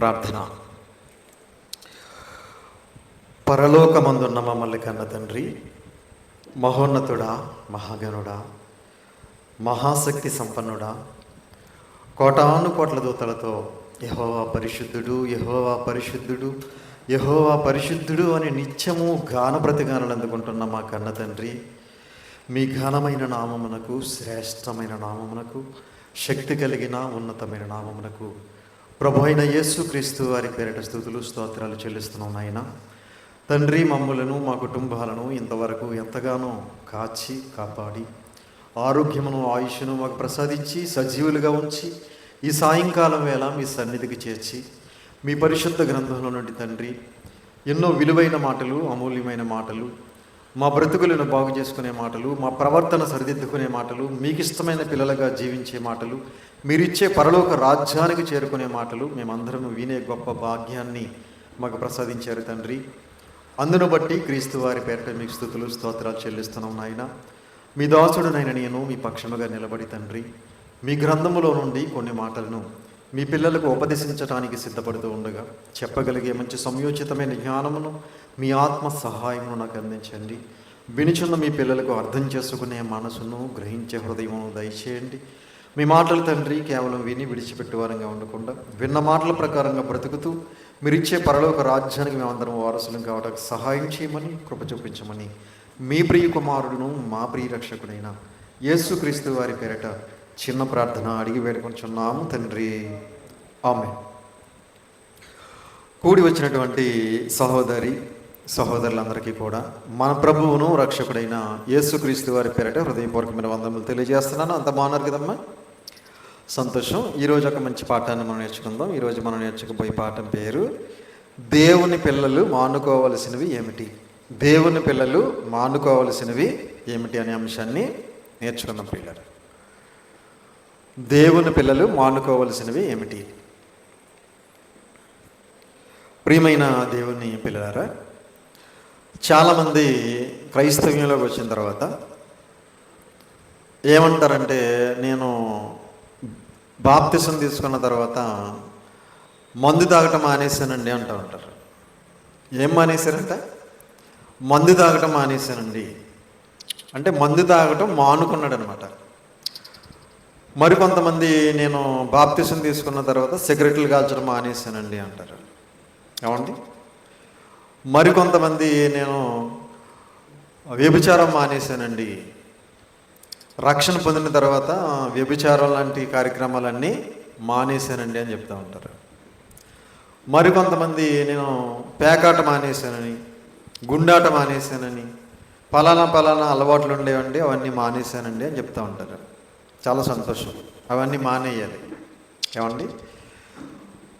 ప్రార్థన. పరలోకమందున్న మమ్మల్ని కన్న తండ్రి మహోన్నతుడా మహాగణుడా మహాశక్తి సంపన్నుడా కోటాను కోట్ల దూతలతో యహోవా పరిశుద్ధుడు యహోవా పరిశుద్ధుడు యహోవా పరిశుద్ధుడు అని నిత్యము గాన ప్రతిగానాలు అందుకుంటున్న మా కన్న తండ్రి మీ ఘనమైన నామమునకు శ్రేష్టమైన నామమునకు శక్తి కలిగిన ఉన్నతమైన నామమునకు ప్రభు అయిన యేసుక్రీస్తు వారి పేరిట స్థుతులు స్తోత్రాలు చెల్లిస్తున్నాం నాయన. తండ్రి మమ్ములను మా కుటుంబాలను ఇంతవరకు ఎంతగానో కాచి కాపాడి ఆరోగ్యమును ఆయుష్ను మాకు ప్రసాదించి సజీవులుగా ఉంచి ఈ సాయంకాలం వేళ మీ సన్నిధికి చేర్చి మీ పరిశుద్ధ గ్రంథంలో నుండి తండ్రి ఎన్నో విలువైన మాటలు అమూల్యమైన మాటలు మా బ్రతుకులను బాగు చేసుకునే మాటలు మా ప్రవర్తన సరిదిద్దుకునే మాటలు మీకు ఇష్టమైన పిల్లలుగా జీవించే మాటలు మీరిచ్చే పరలోక రాజ్యానికి చేరుకునే మాటలు మేమందరం వినే గొప్ప భాగ్యాన్ని మాకు ప్రసాదించారు తండ్రి. అందును బట్టి క్రీస్తు వారి పేరిట మీకు స్థుతులు స్తోత్రాలు చెల్లిస్తున్నాం నాయన. మీ దాసుడునైన నేను మీ పక్షముగా నిలబడి తండ్రి. మీ గ్రంథములో నుండి కొన్ని మాటలను మీ పిల్లలకు ఉపదేశించడానికి సిద్ధపడుతూ ఉండగా చెప్పగలిగే మంచి సంయోచితమైన జ్ఞానమును మీ ఆత్మ సహాయమును నాకు అందించండి. వినిచున్న మీ పిల్లలకు అర్థం చేసుకునే మనసును గ్రహించే హృదయమును దయచేయండి. మీ మాటలు తండ్రి కేవలం విని విడిచిపెట్టేవారంగా ఉండకుండా విన్న మాటల ప్రకారంగా బ్రతుకుతూ మీరిచ్చే పరలోక రాజ్యానికి మేమందరం వారసులం కావడానికి సహాయం చేయమని కృప చూపించమని మీ ప్రియ కుమారుడును మా ప్రియ రక్షకుడైన యేసుక్రీస్తు వారి పేరట చిన్న ప్రార్థన అడిగి వేడుకొంచున్నాము తండ్రి. ఆమె కూడి వచ్చినటువంటి సహోదరి సహోదరులందరికీ కూడా మన ప్రభువును రక్షకుడైన యేసుక్రీస్తు వారి పేరట హృదయపూర్వకమైన వందములు తెలియజేస్తున్నాను. అంత బాగున్నారు కదమ్మా? సంతోషం. ఈరోజు ఒక మంచి పాఠాన్ని మనం నేర్చుకుందాం. ఈరోజు మనం నేర్చుకుపోయే పాఠం పేరు దేవుని పిల్లలు మానుకోవలసినవి ఏమిటి? దేవుని పిల్లలు మానుకోవలసినవి ఏమిటి? అనే అంశాన్ని నేర్చుకున్న పిల్లలు దేవుని పిల్లలు మానుకోవలసినవి ఏమిటి? ప్రియమైన దేవుని పిల్లలారా చాలామంది క్రైస్తవ్యంలోకి వచ్చిన తర్వాత ఏమంటారంటే నేను బాప్తిసం తీసుకున్న తర్వాత మందు తాగటం మానేశానండి అంటూ ఉంటారు. ఏం మానేశారంట? మందు తాగటం మానేశానండి. అంటే మందు తాగటం మానుకున్నాడు అనమాట మరికొంతమంది నేను బాప్తిసం తీసుకున్న తర్వాత సిగరెట్లు కాల్చడం మానేశానండి అంటారు. ఏమండి? మరికొంతమంది నేను వ్యభిచారం మానేశానండి. రక్షణ పొందిన తర్వాత వ్యభిచారం లాంటి కార్యక్రమాలన్నీ మానేశానండి అని చెప్తూ ఉంటారు. మరికొంతమంది నేను పేకాట మానేశానని గుండాట మానేశానని పలానా పలానా అలవాట్లు ఉండేవండి అవన్నీ మానేశానండి అని చెప్తూ ఉంటారు. చాలా సంతోషం. అవన్నీ మానేయాలి. ఏమండి?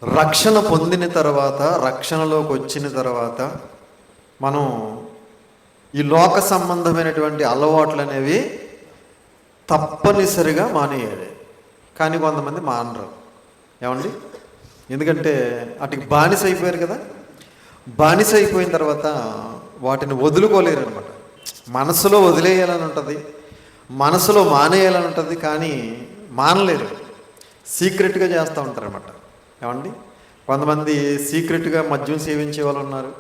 రక్షణ పొందిన తర్వాత రక్షణలోకి వచ్చిన తర్వాత మనం ఈ లోక సంబంధమైనటువంటి అలవాట్లు అనేవి తప్పనిసరిగా మానేయాలి. కానీ కొంతమంది మానరు. ఏమండి? ఎందుకంటే అటుకి బానిస అయిపోయారు కదా. బానిస అయిపోయిన తర్వాత వాటిని వదులుకోలేరు అనమాట మనసులో వదిలేయాలని ఉంటుంది. మనసులో మానేయాలని ఉంటుంది. కానీ మానలేరు. సీక్రెట్గా చేస్తూ ఉంటారనమాట ఏమండి? కొంతమంది సీక్రెట్గా మద్యం సేవించే వాళ్ళు ఉన్నారు.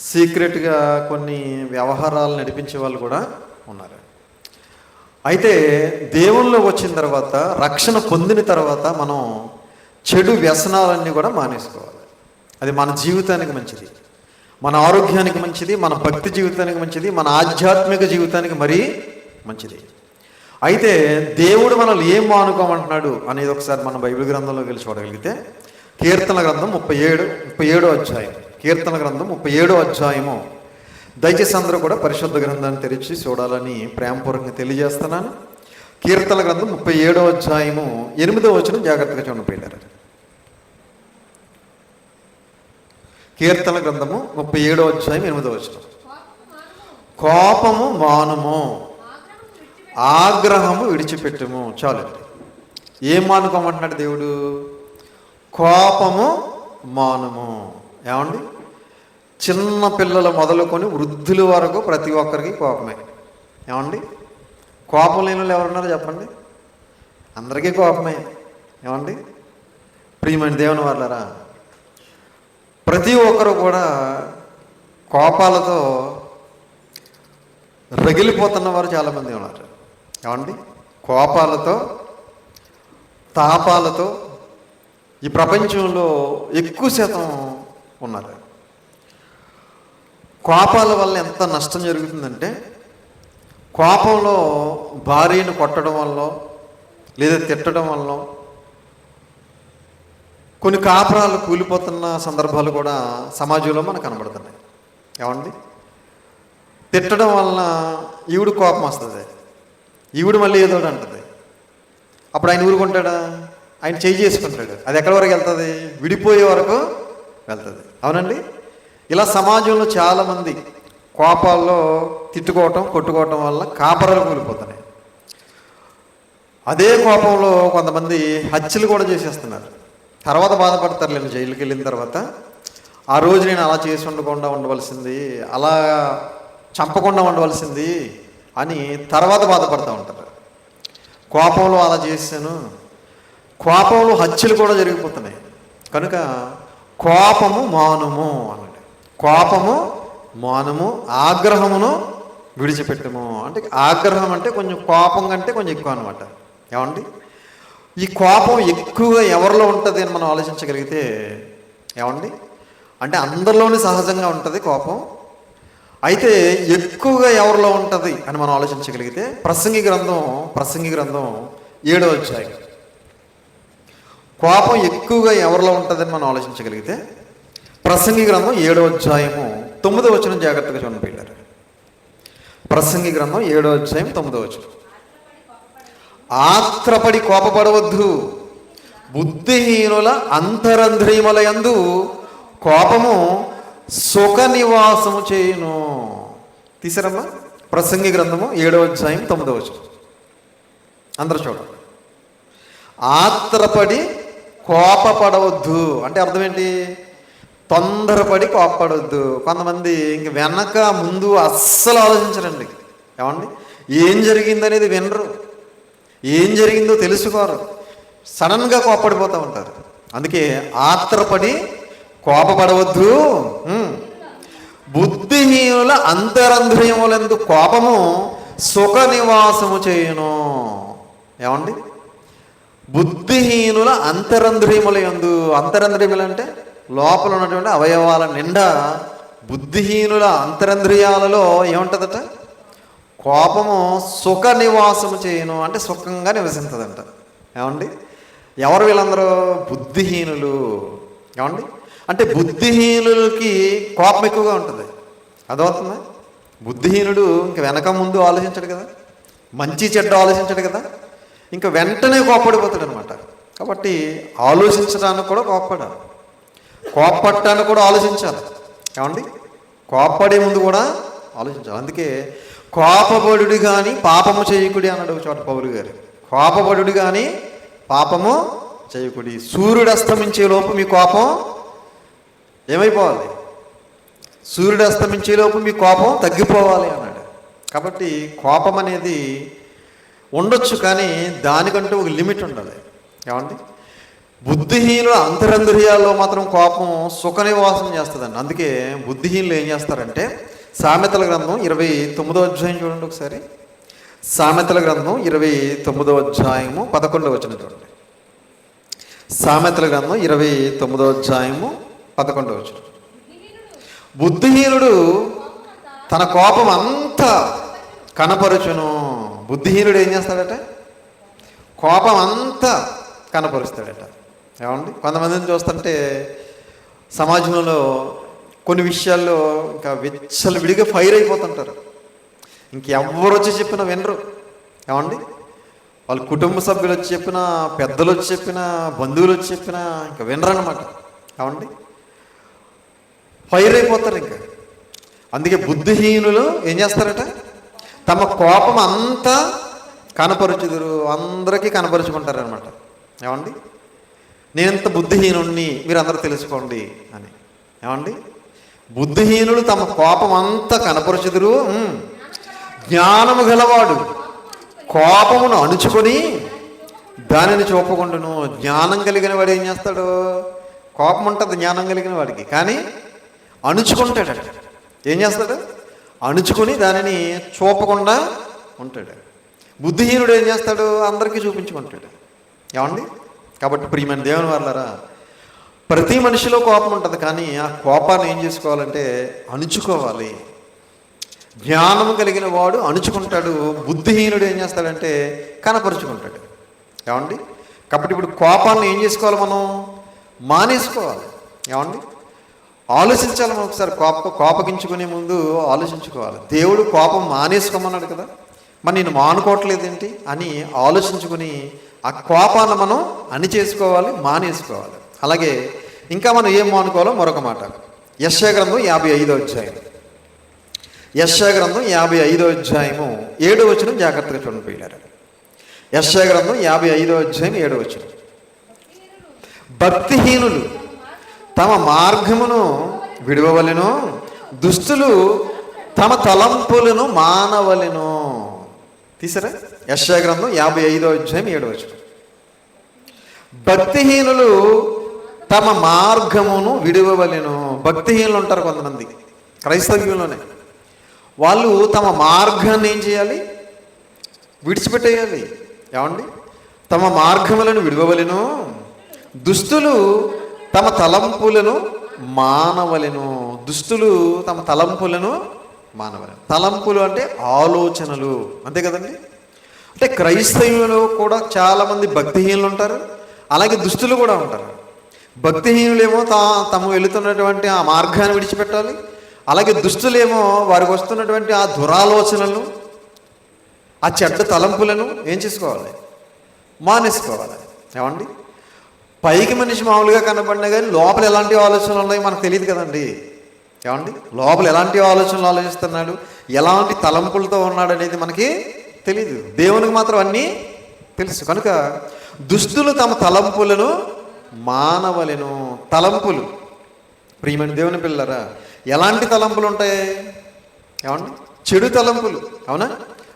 సీక్రెట్గా కొన్ని వ్యవహారాలు నడిపించే వాళ్ళు కూడా ఉన్నారు. అయితే దేవుల్లో వచ్చిన తర్వాత రక్షణ పొందిన తర్వాత మనం చెడు వ్యసనాలన్నీ కూడా మానేసుకోవాలి. అది మన జీవితానికి మంచిది. మన ఆరోగ్యానికి మంచిది మన భక్తి జీవితానికి మంచిది మన ఆధ్యాత్మిక జీవితానికి మరీ మంచిది. అయితే దేవుడు మనల్ని ఏం మానుకోమంటున్నాడు అనేది ఒకసారి మన బైబిల్ గ్రంథంలో వెళ్ళి చూడగలిగితే కీర్తన గ్రంథం ముప్పై ఏడు ముప్పై ఏడో అధ్యాయం. కీర్తన గ్రంథం ముప్పై ఏడో అధ్యాయము. దయచేసి అందరూ కూడా పరిశుద్ధ గ్రంథాన్ని తెరిచి చూడాలని ప్రేమపూర్వకంగా తెలియజేస్తున్నాను. కీర్తన గ్రంథం ముప్పై ఏడో అధ్యాయము. ఎనిమిదో వచనం జాగ్రత్తగా చూడపోయారు కీర్తన గ్రంథము ముప్పై ఏడో అధ్యాయం ఎనిమిదో వచనం. కోపము మానము ఆగ్రహము విడిచిపెట్టుము. చాలు ఏం మానుకోమంటున్నాడు దేవుడు? కోపము మానము. ఏమండి? చిన్న పిల్లలు మొదలుకొని వృద్ధుల వరకు ప్రతి ఒక్కరికి కోపమే. ఏమండి? కోపం లేని వాళ్ళు ఎవరున్నారు చెప్పండి? అందరికీ కోపమే. ఏమండి? ప్రియమైన దేవుని వాళ్ళరా ప్రతి ఒక్కరు కూడా కోపాలతో రగిలిపోతున్న వారు చాలామంది ఉన్నారు. ఏమండి? కోపాలతో తాపాలతో ఈ ప్రపంచంలో ఎక్కువ శాతం ఉన్నారు. కోపాల వల్ల ఎంత నష్టం జరుగుతుందంటే కోపంలో భార్యను కొట్టడం వల్ల లేదా తిట్టడం వల్ల కొన్ని కాపురాలు కూలిపోతున్న సందర్భాలు కూడా సమాజంలో మనకు కనబడుతున్నాయి. ఏమండి? తిట్టడం వలన ఈవిడ కోపం వస్తుంది. ఈవిడ మళ్ళీ ఏదో ఒకటి అంటుంది. అప్పుడు ఆయన ఊరుకుంటాడా? ఆయన చేయి చేసుకుంటాడు. అది ఎక్కడి వరకు వెళ్తుంది? విడిపోయే వరకు వెళ్తుంది. అవునండి? ఇలా సమాజంలో చాలామంది కోపాల్లో తిట్టుకోవటం కొట్టుకోవటం వల్ల కాపరాలు కూలిపోతున్నాయి. అదే కోపంలో కొంతమంది హత్యలు కూడా చేసేస్తున్నారు. తర్వాత బాధపడతారు నేను జైలుకి వెళ్ళిన తర్వాత. ఆ రోజు నేను అలా చేసి ఉండకుండా ఉండవలసింది అలా చంపకుండా ఉండవలసింది అని తర్వాత బాధపడుతూ ఉంటారు. కోపంలో అలా చేశాను కోపంలో హత్యలు కూడా జరిగిపోతున్నాయి. కనుక కోపము మౌనము అనండి కోపము మౌనము ఆగ్రహమును విడిచిపెట్టము. అంటే ఆగ్రహం అంటే కొంచెం కోపం కంటే కొంచెం ఎక్కువ అనమాట ఏమండి? ఈ కోపం ఎక్కువగా ఎవరిలో ఉంటుంది అని మనం ఆలోచించగలిగితే ఏమండి? అంటే అందరిలోనే సహజంగా ఉంటుంది కోపం. అయితే ఎక్కువగా ఎవరిలో ఉంటుంది అని మనం ఆలోచించగలిగితే ప్రసంగి గ్రంథం ప్రసంగి గ్రంథం ఏడో అధ్యాయం. కోపం ఎక్కువగా ఎవరిలో ఉంటుందని మనం ఆలోచించగలిగితే ప్రసంగి గ్రంథం ఏడో అధ్యాయము తొమ్మిదో వచనం జాగ్రత్తగా చూడండి పిల్లలు. ప్రసంగి గ్రంథం ఏడో అధ్యాయం తొమ్మిదో వచనం. ఆత్రపడి కోపపడవద్దు. బుద్ధిహీనుల అంతరంధ్రియముల యందు కోపము సుఖ నివాసము చేయును. తీసారమ్మా? ప్రసంగి గ్రంథము ఏడో అధ్యాయం తొమ్మిదో వచనం. అందరూ చూడండి. ఆత్రపడి కోపపడవద్దు. అంటే అర్థం ఏంటి తొందరపడి కోపపడవద్దు. కొంతమంది ఇంక వెనక ముందు అస్సలు ఆలోచించరండి. ఏమండి? ఏం జరిగిందనేది వినరు. ఏం జరిగిందో తెలుసుకోరు. సడన్గా కోపడిపోతూ ఉంటారు. అందుకే ఆత్రపడి కోపపడవద్దు. బుద్ధిహీనుల అంతరంధ్రయములందు కోపము సుఖ నివాసము చేయను. ఏమండి? బుద్ధిహీనుల అంతరంధ్రియముల ఎందు అంతరంధ్రియములు అంటే లోపల ఉన్నటువంటి అవయవాల నిండా బుద్ధిహీనుల అంతరంధ్రియాలలో ఏముంటుందట? కోపము సుఖ నివాసము చేయను అంటే సుఖంగా నివసించదంట. ఏమండి? ఎవరు వీళ్ళందరూ? బుద్ధిహీనులు. ఏమండి? అంటే బుద్ధిహీనులకి కోపం ఎక్కువగా ఉంటుంది. అదవుతుంది బుద్ధిహీనుడు ఇంక వెనక ముందు ఆలోచించడు కదా? మంచి చెడ్డ ఆలోచించడు కదా? ఇంకా వెంటనే కోపడిపోతాడు అనమాట కాబట్టి ఆలోచించడానికి కూడా కోపడాలి కోపడటానికి కూడా ఆలోచించాలి. ఏమండి? కోపడే ముందు కూడా ఆలోచించాలి. అందుకే కోపబడుడు కానీ పాపము చేయకుడి అన్నాడు చోట పౌరు గారు. కోపబడుడు కానీ పాపము చేయకుడి. సూర్యుడు అస్తమించే లోపు మీ కోపం ఏమైపోవాలి? సూర్యుడు అస్తమించే లోపు మీ కోపం తగ్గిపోవాలి అన్నాడు. కాబట్టి కోపం అనేది ఉండొచ్చు కానీ దానికంటూ ఒక లిమిట్ ఉండాలి ఏమండి? బుద్ధిహీనుల అంతరంద్రియాల్లో మాత్రం కోపం సుఖనివాసం చేస్తుందండి. అందుకే బుద్ధిహీనులు ఏం చేస్తారంటే సామెతల గ్రంథం ఇరవై తొమ్మిదో అధ్యాయం చూడండి ఒకసారి. సామెతల గ్రంథం ఇరవై తొమ్మిదో అధ్యాయము పదకొండవ వచ్చిన చూడండి. సామెతల గ్రంథం ఇరవై తొమ్మిదో అధ్యాయము పదకొండవ వచ్చిన బుద్ధిహీనుడు తన కోపం అంతా కనపరుచును. బుద్ధిహీనుడు ఏం చేస్తాడట? కోపం అంతా కనపరుస్తాడట. ఏమండి? కొంతమందిని చూస్తుంటే సమాజంలో కొన్ని విషయాల్లో ఇంకా విచ్చలు విడిగా ఫైర్ అయిపోతుంటారు. ఇంకెవ్వరు వచ్చి చెప్పినా వినరు. ఏమండి? వాళ్ళ కుటుంబ సభ్యులు వచ్చి చెప్పినా పెద్దలు వచ్చి చెప్పినా బంధువులు వచ్చి చెప్పినా ఇంకా వినరనమాట ఏమండి? ఫైర్ అయిపోతారు ఇంకా. అందుకే బుద్ధిహీనులు ఏం చేస్తారట? తమ కోపం అంతా కనపరుచుదురు. అందరికీ కనపరుచుకుంటారు అనమాట ఏమండి? నేనంత బుద్ధిహీనుణ్ణి మీరందరూ తెలుసుకోండి అని. ఏమండి? బుద్ధిహీనులు తమ కోపం అంతా కనపరుచుదురు. జ్ఞానము గలవాడు కోపమును అణుచుకొని దానిని చూపకుండాను. జ్ఞానం కలిగిన వాడు ఏం చేస్తాడు? కోపం ఉంటుంది జ్ఞానం కలిగిన వాడికి. కానీ అణుచుకుంటాడు ఏం చేస్తాడు? అణుచుకొని దానిని చూపకుండా ఉంటాడు. బుద్ధిహీనుడు ఏం చేస్తాడు? అందరికీ చూపించుకుంటాడు. ఏమండి? కాబట్టి ప్రియమైన దేవుని వాళ్ళరా ప్రతి మనిషిలో కోపం ఉంటుంది కానీ ఆ కోపాన్ని ఏం చేసుకోవాలంటే అణుచుకోవాలి. జ్ఞానము కలిగిన వాడు అణుచుకుంటాడు బుద్ధిహీనుడు ఏం చేస్తాడంటే కనపరుచుకుంటాడు. ఏమండి? కాబట్టి ఇప్పుడు కోపాన్ని ఏం చేసుకోవాలి మనం? మానేసుకోవాలి. ఏమండి? ఆలోచించాలి మనం ఒకసారి. కోప కోపగించుకునే ముందు ఆలోచించుకోవాలి. దేవుడు కోపం మానేసుకోమన్నాడు కదా. మరి నేను మానుకోవట్లేదేంటి అని ఆలోచించుకుని ఆ కోపాన్ని మనం అని చేసుకోవాలి మానేసుకోవాలి. అలాగే ఇంకా మనం ఏం మానుకోవాలో మరొక మాట. యశ్యా గ్రంథం యాభై ఐదో అధ్యాయం. యశ్యా గ్రంథం యాభై ఐదో అధ్యాయము ఏడో వచనం జాగ్రత్తగా చూడండి పిల్లారు యశ్యా గ్రంథం యాభై ఐదో అధ్యాయం ఏడో వచ్చిన భక్తిహీనులు తమ మార్గమును విడవవలెను దుస్తులు తమ తలంపులను మానవలను. తీసారా? యశ్యా గ్రంథం యాభై ఐదో అధ్యాయం ఏడో వచ్చిన భక్తిహీనులు తమ మార్గమును విడవవలెను. భక్తిహీనులు ఉంటారు కొంతమంది క్రైస్తవ్యంలోనే. వాళ్ళు తమ మార్గాన్ని ఏం చేయాలి? విడిచిపెట్టేయాలి. ఏమండి? తమ మార్గములను విడవవలెను. దుస్తులు తమ తలంపులను మానవలను. దుస్తులు తమ తలంపులను మానవలను. తలంపులు అంటే ఆలోచనలు. అంతే కదండి? అంటే క్రైస్తవులు కూడా చాలామంది భక్తిహీనులు ఉంటారు. అలాగే దుస్తులు కూడా ఉంటారు. భక్తిహీనులేమో తా తమ వెళుతున్నటువంటి ఆ మార్గాన్ని విడిచిపెట్టాలి. అలాగే దుస్తులేమో వారికి వస్తున్నటువంటి ఆ దురాలోచనలను ఆ చెడ్డ తలంపులను ఏం చేసుకోవాలి? మానేసుకోవాలి. ఏమండి? పైకి మనిషి మామూలుగా కనబడినా కానీ లోపల ఎలాంటి ఆలోచనలు ఉన్నాయో మనకు తెలియదు కదండి. ఏమండి? లోపల ఎలాంటి ఆలోచనలు ఆలోచిస్తున్నాడు? ఎలాంటి తలంపులతో ఉన్నాడు అనేది మనకి తెలియదు దేవునికి మాత్రం అన్నీ తెలుసు. కనుక దుస్తులు తమ తలంపులను మానవలెను. తలంపులు. ప్రియమైన దేవుని పిల్లరా ఎలాంటి తలంపులు ఉంటాయి? ఏమండి? చెడు తలంపులు. అవునా?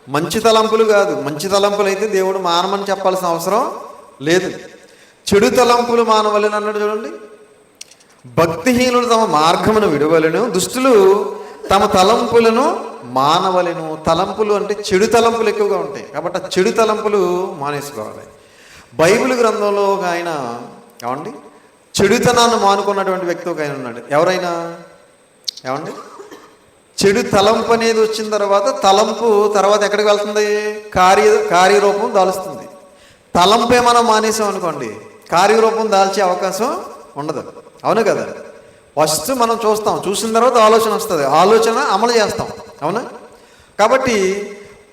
మంచి తలంపులు కాదు. మంచి తలంపులు అయితే దేవుడు మానమని చెప్పాల్సిన అవసరం లేదు. చెడు తలంపులు మానవలను అన్నాడు చూడండి. భక్తిహీనులు తమ మార్గమును విడవలను దుష్టులు తమ తలంపులను మానవలను. తలంపులు అంటే చెడు తలంపులు ఎక్కువగా ఉంటాయి. కాబట్టి ఆ చెడు తలంపులు మానేసుకోవాలి. బైబిల్ గ్రంథంలో ఒక ఆయన ఏమండి? చెడుతనాన్ని మానుకున్నటువంటి వ్యక్తి ఒక ఆయన ఉన్నాడు. ఎవరైనా? ఏమండి? చెడు తలంపు అనేది వచ్చిన తర్వాత తలంపు తర్వాత ఎక్కడికి వెళ్తుంది? కార్య కార్యరూపం దాలుస్తుంది. తలంపే మనం మానేసాం అనుకోండి కార్యరూపం దాల్చే అవకాశం ఉండదు. అవును కదా? ఫస్ట్ మనం చూస్తాం చూసిన తర్వాత ఆలోచన వస్తుంది. ఆలోచన అమలు చేస్తాం. అవునా? కాబట్టి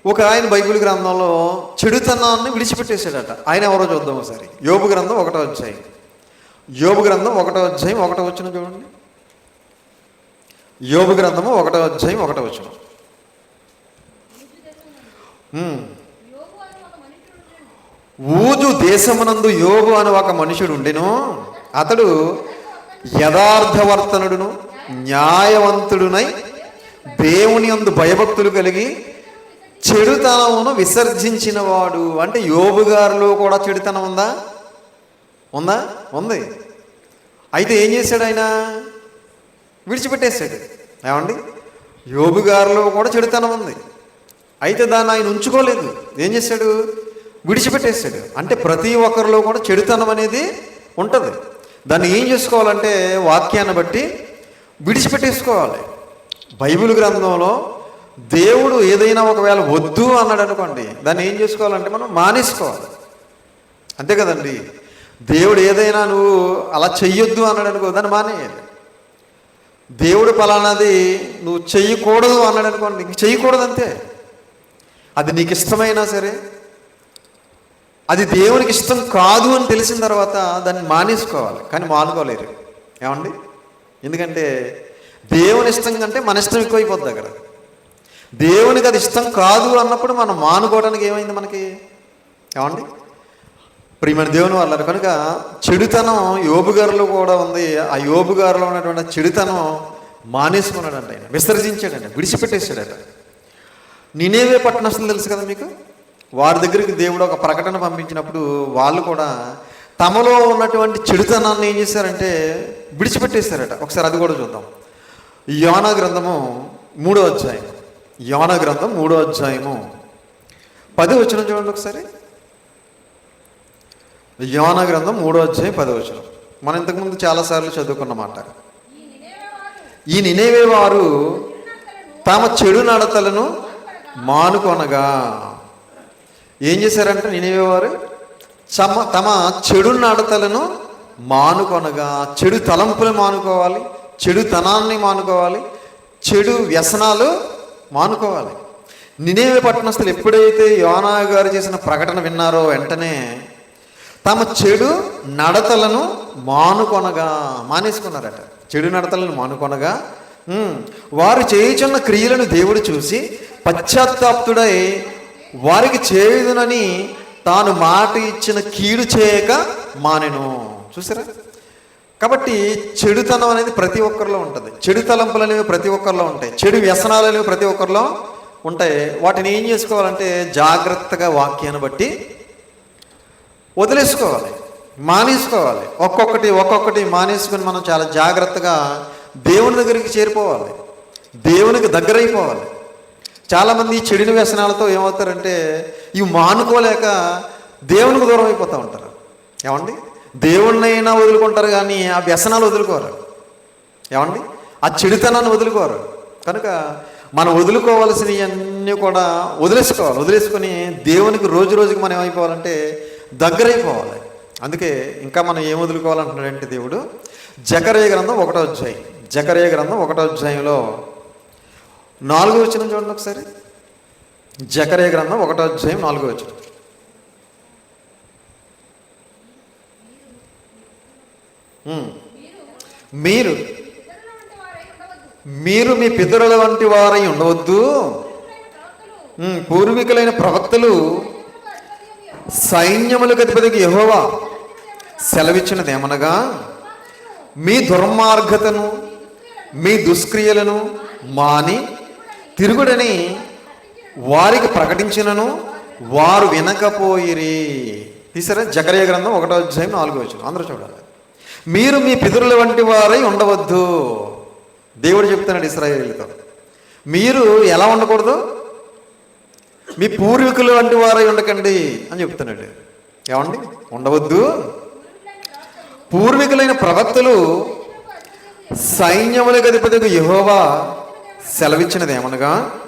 ఒక ఆయన బైబిల్ గ్రంథంలో చెడుతనాన్ని విడిచిపెట్టేశాడట. ఆయన ఎవరో చూద్దాం ఒకసారి. యోబు గ్రంథం ఒకటో అధ్యాయం. యోబు గ్రంథం ఒకటో అధ్యాయం ఒకటో వచ్చిన చూడండి. యోబు గ్రంథము ఒకటో అధ్యాయం ఒకటో వచ్చిన ఊజు దేశమునందు యోగు అని ఒక మనుషుడు ఉండెను. అతడు యథార్థవర్తనుడును న్యాయవంతుడునై దేవుని అందు భయభక్తులు కలిగి చెడుతనమును విసర్జించినవాడు. అంటే యోబు గారిలో కూడా చెడుతనం ఉందా? ఉందా? ఉంది. అయితే ఏం చేశాడు ఆయన? విడిచిపెట్టేశాడు. ఏమండి? యోబు గారిలో కూడా చెడుతనం ఉంది. అయితే దాన్ని ఆయన ఉంచుకోలేదు. ఏం చేశాడు? విడిచిపెట్టేశాడు. అంటే ప్రతి ఒక్కరిలో కూడా చెడుతనం అనేది ఉంటుంది. దాన్ని ఏం చేసుకోవాలంటే వాక్యాన్ని బట్టి విడిచిపెట్టేసుకోవాలి. బైబిల్ గ్రంథంలో దేవుడు ఏదైనా ఒకవేళ వద్దు అన్నాడు అనుకోండి దాన్ని ఏం చేసుకోవాలంటే మనం మానేసుకోవాలి. అంతే కదండి. దేవుడు ఏదైనా నువ్వు అలా చెయ్యొద్దు అన్నాడు అనుకో దాన్ని మానేయాలి. దేవుడు పలానాది నువ్వు చెయ్యకూడదు అన్నాడు అనుకోండి ఇంక చెయ్యకూడదు అంతే అది నీకు ఇష్టమైనా సరే అది దేవునికి ఇష్టం కాదు అని తెలిసిన తర్వాత దాన్ని మానేసుకోవాలి. కానీ మానుకోలేరు ఏమండి? ఎందుకంటే దేవుని ఇష్టం కంటే మన ఇష్టం ఎక్కువైపోద్ది అక్కడ. దేవునికి అది ఇష్టం కాదు అన్నప్పుడు మనం మానుకోవడానికి ఏమైంది మనకి? ఏమండి? ప్రియమైన దేవుని వాళ్ళారు కనుక చెడుతనం యోబు గారిలో కూడా ఉంది. ఆ యోబు గారిలో ఉన్నటువంటి చెడుతనం మానేసుకున్నాడంట ఆయన. విసర్జించాడంట. విడిచిపెట్టేశాడట. నినేవే పట్టణస్తులు తెలుసు కదా మీకు? వారి దగ్గరికి దేవుడు ఒక ప్రకటన పంపించినప్పుడు వాళ్ళు కూడా తమలో ఉన్నటువంటి చెడుతనాన్ని ఏం చేశారంటే విడిచిపెట్టేశారట. ఒకసారి అది కూడా చూద్దాం. యోనా గ్రంథము మూడో అధ్యాయం యోనా గ్రంథం మూడో అధ్యాయము. పది వచ్చిన చూడండి ఒకసారి. యోన గ్రంథం మూడో అధ్యాయం పది వచ్చిన మనం ఇంతకుముందు చాలాసార్లు చదువుకున్నమాట ఈ నినేవే వారు తమ చెడు నడతలను మానుకొనగా ఏం చేశారంటే నినేవేవారు తమ తమ చెడు నడతలను మానుకొనగా చెడు తలంపులు మానుకోవాలి చెడు తనాన్ని మానుకోవాలి చెడు వ్యసనాలు మానుకోవాలి. నినేవే పట్టణస్తులు ఎప్పుడైతే యోనా గారు చేసిన ప్రకటన విన్నారో వెంటనే తమ చెడు నడతలను మానుకొనగా మానేసుకున్నారట. చెడు నడతలను మానుకొనగా వారు చేయుచున్న క్రియలను దేవుడు చూసి పశ్చాత్తాప్తుడై వారికి చేయుదునని తాను మాట ఇచ్చిన కీడు చేయక మానెను. చూసారా? కాబట్టి చెడుతనం అనేది ప్రతి ఒక్కరిలో ఉంటుంది. చెడు తలంపులు అనేవి ప్రతి ఒక్కరిలో ఉంటాయి. చెడు వ్యసనాలు అనేవి ప్రతి ఒక్కరిలో ఉంటాయి. వాటిని ఏం చేసుకోవాలంటే జాగ్రత్తగా వాక్యాన్ని బట్టి వదిలేసుకోవాలి. మానేసుకోవాలి. ఒక్కొక్కటి ఒక్కొక్కటి మానేసుకొని మనం చాలా జాగ్రత్తగా దేవుని దగ్గరికి చేరిపోవాలి. దేవునికి దగ్గరైపోవాలి. చాలామంది చెడిన వ్యసనాలతో ఏమవుతారంటే ఇవి మానుకోలేక దేవునికి దూరం అయిపోతూ ఉంటారు. ఏమండి? దేవుణ్ణైనా వదులుకుంటారు కానీ ఆ వ్యసనాలు వదులుకోరు. ఏమండి? ఆ చెడుతనాన్ని వదులుకోరు. కనుక మనం వదులుకోవాల్సినవన్నీ కూడా వదిలేసుకోవాలి. వదిలేసుకొని దేవునికి రోజు రోజుకి మనం ఏమైపోవాలంటే దగ్గరైపోవాలి. అందుకే ఇంకా మనం ఏం వదులుకోవాలంటున్నాడంటే దేవుడు? జకరే గ్రంథం ఒకటో అధ్యాయం. జకరే గ్రంథం ఒకటో అధ్యాయంలో నాలుగో వచ్చిన చూడండి ఒకసారి. జకరే గ్రంథం ఒకటో అధ్యాయం నాలుగో వచ్చిన మీరు మీరు మీ పితరుల వంటి వారై ఉండవద్దు. పూర్వీకులైన ప్రవక్తలు సైన్యములకు అధిపతికి సెలవిచ్చినది సెలవిచ్చినదేమనగా మీ దుర్మార్గతను మీ దుష్క్రియలను మాని తిరుగుడని వారికి ప్రకటించినను వారు వినకపోయిరి. తీసారా జకరయ గ్రంథం ఒకటో అధ్యాయం నాలుగో వచ్చిన అందరూ చూడాలి. మీరు మీ పితరుల వంటి వారై ఉండవద్దు. దేవుడు చెప్తున్నాడు ఇస్రాయేలీతో మీరు ఎలా ఉండకూడదు? మీ పూర్వీకుల వంటి వారై ఉండకండి అని చెప్తున్నాడు. ఏమండి? ఉండవద్దు. పూర్వీకులైన ప్రవక్తలు సైన్యములకు అధిపతికి యహోవా సెలవిచ్చినది ఏమనగా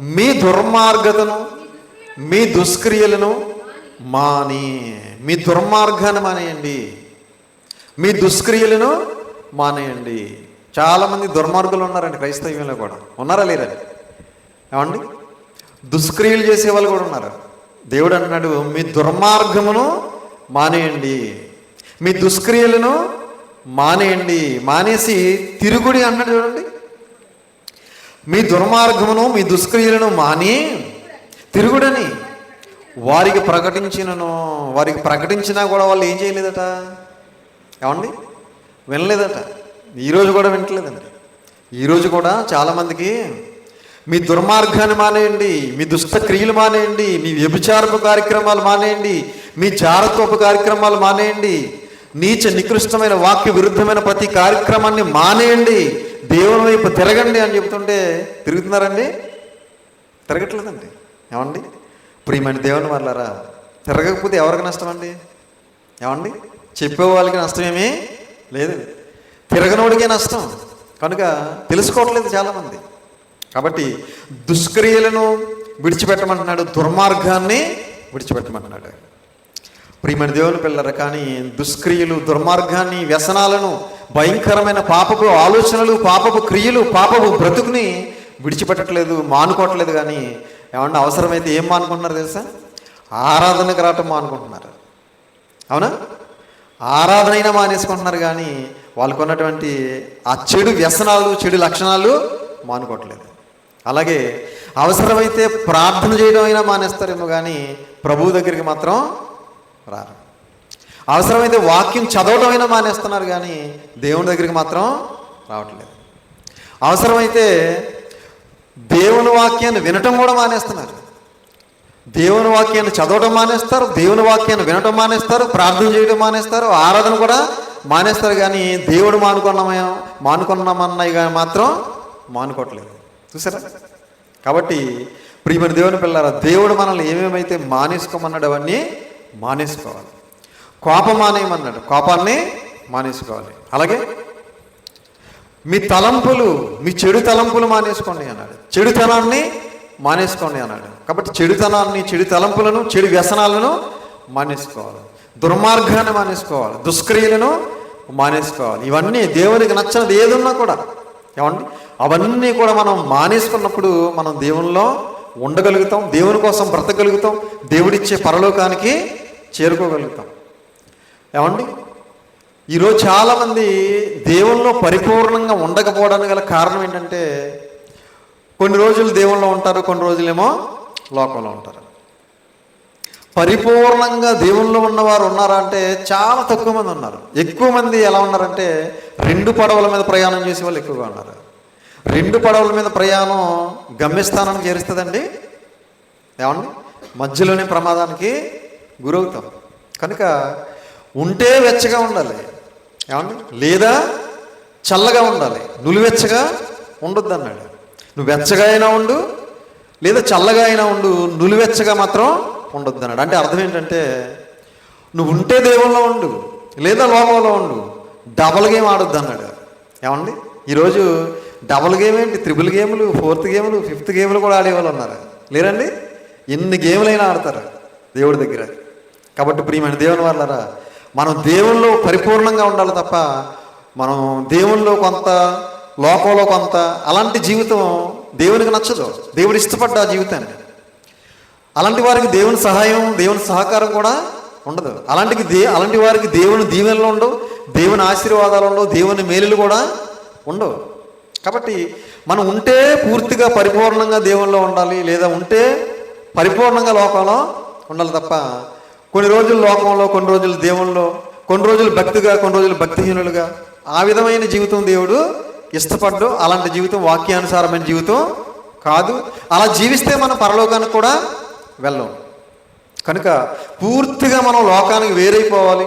మీ దుర్మార్గతను మీ దుష్క్రియలను మాని. మీ దుర్మార్గాన్ని మానేయండి. మీ దుష్క్రియలను మానేయండి. చాలామంది దుర్మార్గులు ఉన్నారండి క్రైస్తవ్యంలో కూడా. ఉన్నారా లేరా? ఏమండి? దుష్క్రియలు చేసే వాళ్ళు కూడా ఉన్నారు? దేవుడు అన్నాడు మీ దుర్మార్గమును మానేయండి. మీ దుష్క్రియలను మానేయండి. మానేసి తిరుగుడి అన్నాడు చూడండి. మీ దుర్మార్గమును మీ దుష్క్రియలను మాని తిరుగుడని. వారికి ప్రకటించినను వారికి ప్రకటించినా కూడా వాళ్ళు ఏం చేయలేదట? ఏమండి? వినలేదట. ఈరోజు కూడా వింటలేదండి ఈరోజు కూడా చాలామందికి మీ దుర్మార్గాన్ని మానేయండి మీ దుష్ట క్రియలు మానేయండి మీ వ్యభిచారపు కార్యక్రమాలు మానేయండి మీ జారత్వపు కార్యక్రమాలు మానేయండి నీచ నికృష్టమైన వాక్య విరుద్ధమైన ప్రతి కార్యక్రమాన్ని మానేయండి. దేవుని వైపు తిరగండి అని చెప్తుంటే తిరుగుతున్నారండి? తిరగట్లేదండి. ఏమండి? ప్రియమైన దేవుని వాళ్ళారా తిరగకపోతే ఎవరికి నష్టం అండి ఏమండి? చెప్పే వాళ్ళకి నష్టమేమీ లేదు. తిరగనోడికే నష్టం. కనుక తెలుసుకోవట్లేదు చాలామంది. కాబట్టి దుష్క్రియలను విడిచిపెట్టమంటున్నాడు దుర్మార్గాన్ని విడిచిపెట్టమంటున్నాడు. ప్రియమైన దేవుని పిల్లరు కానీ దుష్క్రియలు దుర్మార్గాన్ని వ్యసనాలను భయంకరమైన పాపపు ఆలోచనలు పాపపు క్రియలు పాపపు బ్రతుకుని విడిచిపెట్టట్లేదు మానుకోవట్లేదు కానీ ఏమన్నా అవసరమైతే ఏం మానుకుంటున్నారు తెలుసా? ఆరాధనకు రావటం మానుకుంటున్నారు. అవునా? ఆరాధన అయినా మానేసుకుంటున్నారు కానీ వాళ్ళకు ఉన్నటువంటి ఆ చెడు వ్యసనాలు చెడు లక్షణాలు మానుకోవట్లేదు. అలాగే అవసరమైతే ప్రార్థన చేయడం అయినా మానేస్తారేమో కానీ ప్రభువు దగ్గరికి మాత్రం రారు. అవసరమైతే వాక్యం చదవడం అయినా మానేస్తున్నారు కానీ దేవుని దగ్గరికి మాత్రం రావట్లేదు. అవసరమైతే దేవుని వాక్యాన్ని వినటం కూడా మానేస్తున్నారు. దేవుని వాక్యాన్ని చదవడం మానేస్తారు దేవుని వాక్యాన్ని వినటం మానేస్తారు ప్రార్థన చేయడం మానేస్తారు ఆరాధన కూడా మానేస్తారు కానీ దేవుడు మానుకున్నామే మానుకున్నామన్నాయి కానీ మాత్రం మానుకోవట్లేదు. చూసారా? కాబట్టి ప్రియమైన దేవుని పిల్లారా దేవుడు మనల్ని ఏమేమైతే మానేసుకోమన్నాడు అవన్నీ మానేసుకోవాలి. కోపం మానేయమన్నాడు కోపాన్ని మానేసుకోవాలి. అలాగే మీ తలంపులు మీ చెడు తలంపులు మానేసుకోండి అన్నాడు. చెడుతనాన్ని మానేసుకోండి అన్నాడు. కాబట్టి చెడుతనాన్ని చెడు తలంపులను చెడు వ్యసనాలను మానేసుకోవాలి. దుర్మార్గాన్ని మానేసుకోవాలి. దుష్క్రియలను మానేసుకోవాలి. ఇవన్నీ దేవునికి నచ్చినది ఏదున్నా కూడా. ఏమండి? అవన్నీ కూడా మనం మానేసుకున్నప్పుడు మనం దేవునిలో ఉండగలుగుతాం దేవుని కోసం బ్రతకగలుగుతాం దేవుడిచ్చే పరలోకానికి చేరుకోగలుగుతాం. ఏమండి? ఈరోజు చాలామంది దేవుల్లో పరిపూర్ణంగా ఉండకపోవడానికి గల కారణం ఏంటంటే కొన్ని రోజులు దేవుల్లో ఉంటారు కొన్ని రోజులేమో లోకంలో ఉంటారు. పరిపూర్ణంగా దేవుల్లో ఉన్నవారు ఉన్నారా అంటే చాలా తక్కువ మంది ఉన్నారు. ఎక్కువ మంది ఎలా ఉన్నారంటే రెండు పడవల మీద ప్రయాణం చేసే వాళ్ళు ఎక్కువగా ఉన్నారు. రెండు పడవల మీద ప్రయాణం గమ్యస్థానానికి చేరుస్తుందండి. ఏమండి? మధ్యలోనే ప్రమాదానికి గురవుతాం. కనుక ఉంటే వెచ్చగా ఉండాలి. ఏమండి? లేదా చల్లగా ఉండాలి. నులివెచ్చగా ఉండొద్దు అన్నాడు. నువ్వు వెచ్చగా అయినా ఉండు లేదా చల్లగా అయినా ఉండు నులివెచ్చగా మాత్రం ఉండొద్దు అన్నాడు. అంటే అర్థం ఏంటంటే నువ్వు ఉంటే దేవుల్లో ఉండు లేదా లోకంలో ఉండు డబల్ గేమ్ ఆడొద్దు అన్నాడు. ఏమండి? ఈరోజు డబుల్ గేమ్ ఏంటి? త్రిబుల్ గేములు ఫోర్త్ గేములు ఫిఫ్త్ గేములు కూడా ఆడేవాళ్ళు ఉన్నారు. లేరండి? ఎన్ని గేములైనా ఆడతారు దేవుడి దగ్గర. కాబట్టి ప్రియమైన దేవుని వాళ్ళరా మనం దేవుల్లో పరిపూర్ణంగా ఉండాలి తప్ప మనం దేవుల్లో కొంత లోకంలో కొంత అలాంటి జీవితం దేవునికి నచ్చదు. దేవుడు ఇష్టపడ్డ ఆ జీవితాన్ని అలాంటి వారికి దేవుని సహాయం దేవుని సహకారం కూడా ఉండదు. అలాంటి దే అలాంటి వారికి దేవుని దీవెనలు ఉండవు దేవుని ఆశీర్వాదాలు ఉండవు దేవుని మేలులు కూడా ఉండవు. కాబట్టి మనం ఉంటే పూర్తిగా పరిపూర్ణంగా దేవుల్లో ఉండాలి లేదా ఉంటే పరిపూర్ణంగా లోకంలో ఉండాలి తప్ప కొన్ని రోజులు లోకంలో కొన్ని రోజులు దేవుల్లో కొన్ని రోజులు భక్తిగా కొన్ని రోజులు భక్తిహీనులుగా ఆ విధమైన జీవితం దేవుడు ఇష్టపడ్డు అలాంటి జీవితం వాక్యానుసారమైన జీవితం కాదు. అలా జీవిస్తే మనం పరలోకానికి కూడా వెళ్ళం. కనుక పూర్తిగా మనం లోకానికి వేరైపోవాలి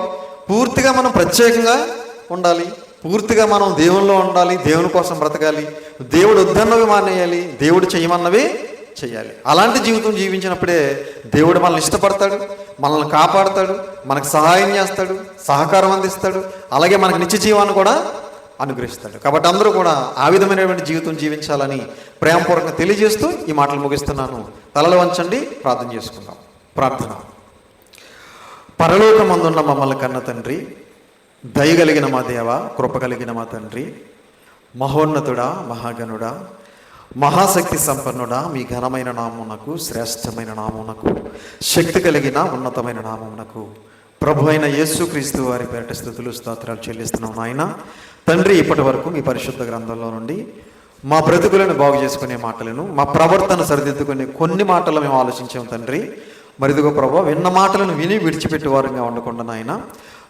పూర్తిగా మనం ప్రత్యేకంగా ఉండాలి. పూర్తిగా మనం దేవుల్లో ఉండాలి దేవుని కోసం బ్రతకాలి దేవుడు వద్దన్నవి మానేయాలి దేవుడు చేయమన్నవి చేయాలి. అలాంటి జీవితం జీవించినప్పుడే దేవుడు మనల్ని ఇష్టపడతాడు మనల్ని కాపాడతాడు మనకు సహాయం చేస్తాడు సహకారం అందిస్తాడు అలాగే మనకు నిత్య జీవాన్ని కూడా అనుగ్రహిస్తాడు. కాబట్టి అందరూ కూడా ఆ విధమైనటువంటి జీవితం జీవించాలని ప్రేమపూర్వకంగా తెలియజేస్తూ ఈ మాటలు ముగిస్తున్నాను. తలలు వంచండి ప్రార్థన చేసుకుందాం. ప్రార్థన. పరలోకమందున్న మమ్మల్ని కన్న తండ్రి దయగలిగిన మా దేవ కృప కలిగిన మా తండ్రి మహోన్నతుడా మహాగణుడా మహాశక్తి సంపన్నుడా మీ ఘనమైన నామునకు శ్రేష్టమైన నామునకు శక్తి కలిగిన ఉన్నతమైన నామునకు ప్రభు అయిన యేసుక్రీస్తు వారి పేరట స్థుతులు స్తోత్రాలు చెల్లిస్తున్నాం నాయన. తండ్రి ఇప్పటి వరకు మీ పరిశుద్ధ గ్రంథంలో నుండి మా బ్రతుకులను బాగు చేసుకునే మాటలను మా ప్రవర్తన సరిదిద్దుకునే కొన్ని మాటలు మేము ఆలోచించాం తండ్రి. మరిదిగో ప్రభు విన్న మాటలను విని విడిచిపెట్టే వారంగా ఉండకుండా నాయన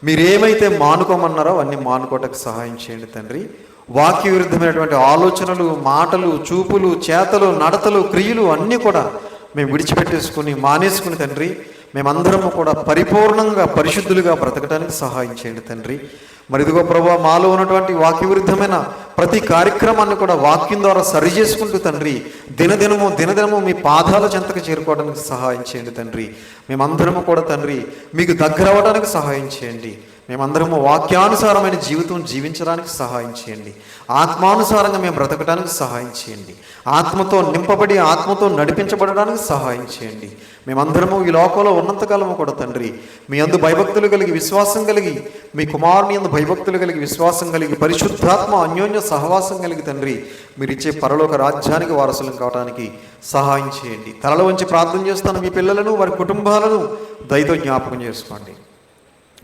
మీరేమైతే మానుకోమన్నారో అవన్నీ మానుకోవటకు సహాయం చేయండి తండ్రి. వాక్య విరుద్ధమైనటువంటి ఆలోచనలు మాటలు చూపులు చేతలు నడతలు క్రియలు అన్నీ కూడా మేము విడిచిపెట్టేసుకుని మానేసుకుని తండ్రి మేమందరము కూడా పరిపూర్ణంగా పరిశుద్ధులుగా బ్రతకడానికి సహాయం చేయండి తండ్రి. మరి ఇదిగో ప్రభు మాలో ఉన్నటువంటి వాక్యవిరుద్ధమైన ప్రతి కార్యక్రమాన్ని కూడా వాక్యం ద్వారా సరి చేసుకుంటూ తండ్రి దినదినము దినదినము మీ పాదాల చెంతకు చేరుకోవడానికి సహాయం చేయండి తండ్రి. మేమందరము కూడా తండ్రి మీకు దగ్గర అవ్వడానికి సహాయం చేయండి. మేమందరము వాక్యానుసారమైన జీవితం జీవించడానికి సహాయం చేయండి. ఆత్మానుసారంగా మేము బ్రతకడానికి సహాయం చేయండి. ఆత్మతో నింపబడి ఆత్మతో నడిపించబడడానికి సహాయం చేయండి. మేమందరము ఈ లోకంలో ఉన్నంతకాలము కూడా తండ్రి మీ అందు భయభక్తులు కలిగి విశ్వాసం కలిగి మీ కుమారుని అందు భయభక్తులు కలిగి విశ్వాసం కలిగి పరిశుద్ధాత్మ అన్యోన్య సహవాసం కలిగి తండ్రి మీరు ఇచ్చే పరలోక రాజ్యానికి వారసులం కావడానికి సహాయం చేయండి. తలలో ఉంచి ప్రార్థన చేస్తాను మీ పిల్లలను వారి కుటుంబాలను దయతో జ్ఞాపకం చేసుకోండి.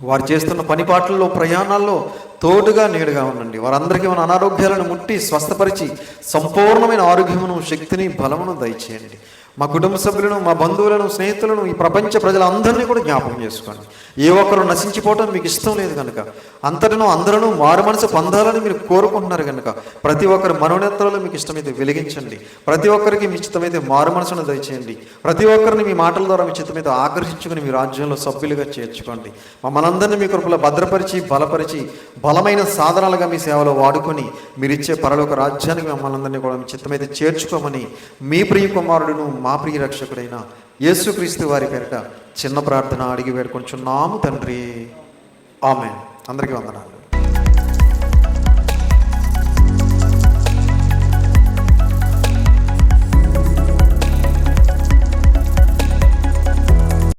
వారు చేస్తున్న పనిపాట్లలో ప్రయాణాల్లో తోడుగా నీడుగా ఉండండి. వారందరికీ మన అనారోగ్యాలను ముట్టి స్వస్థపరిచి సంపూర్ణమైన ఆరోగ్యమును శక్తిని బలమును దయచేయండి. మా కుటుంబ సభ్యులను మా బంధువులను స్నేహితులను ఈ ప్రపంచ ప్రజలందరినీ కూడా జ్ఞాపకం చేసుకోండి. ఏ ఒక్కరు నశించిపోవటం మీకు ఇష్టం లేదు కనుక అంతటినో అందరూ మారు మనసు పొందాలని మీరు కోరుకుంటున్నారు కనుక ప్రతి ఒక్కరు మనోనేత్రాలు మీకు ఇష్టమైతే వెలిగించండి. ప్రతి ఒక్కరికి మీ ఇష్టమైతే మారు మనసును దయచేయండి. ప్రతి ఒక్కరిని మీ మాటల ద్వారా మీ చిత్తమైతే ఆకర్షించుకుని మీ రాజ్యంలో సభ్యులుగా చేర్చుకోండి. మమ్మల్ందరినీ మీ కృపలో భద్రపరిచి బలపరిచి బలమైన సాధనాలుగా మీ సేవలో వాడుకొని మీరిచ్చే పరలోక రాజ్యానికి మమ్మల్ని అందరినీ కూడా మీ చిత్తమైతే చేర్చుకోమని మీ ప్రియ కుమారుడును మా ప్రియ రక్షకుడైన యేసుక్రీస్తు వారి పేరిట చిన్న ప్రార్థన అడిగి వేడుకొంచున్నాము తండ్రి. ఆమె అందరికీ వందనాలు.